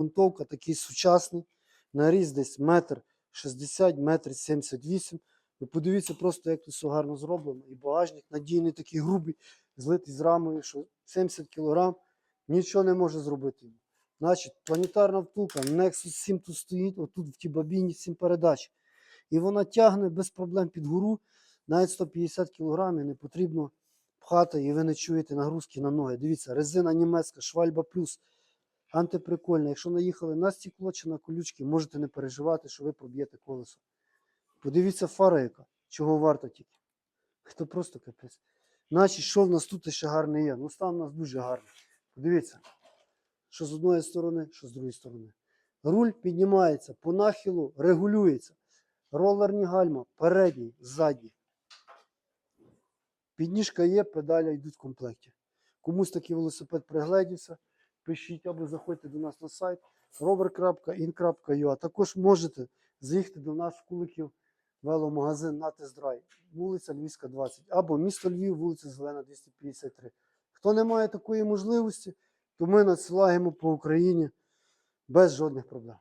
Грунтовка такий сучасний, наріз десь метр 60, метр 78. Ви подивіться просто, як тут все гарно зроблено. І багажник надійний, такий грубий, злитий з рамою, що 70 кг нічого не може зробити. Значить, планетарна втулка, Nexus 7 тут стоїть, отут в тій бабіні 7 передач. І вона тягне без проблем під гору, навіть 150 кг не потрібно пхати, і ви не чуєте нагрузки на ноги. Дивіться, резина німецька, швальба плюс. Антиприкольна. Якщо наїхали на стекло чи на колючки, можете не переживати, що ви проб'єте колесо. Подивіться фара яка, чого варто тільки. Це просто капець. Значить, що в нас тут ще гарне є? Ну, стан у нас дуже гарний. Подивіться, що з одної сторони, що з другої сторони. Руль піднімається по нахилу, регулюється. Ролерні гальма, передній, задній. Підніжка є, педаля йдуть в комплекті. Комусь такий велосипед пригледівся, пишіть або заходьте до нас на сайт rover.in.ua. Також можете заїхати до нас в Куликів веломагазин на тест-драйв, вулиця Львівська, 20, або місто Львів, вулиця Зелена, 253. Хто не має такої можливості, то ми надсилаємо по Україні без жодних проблем.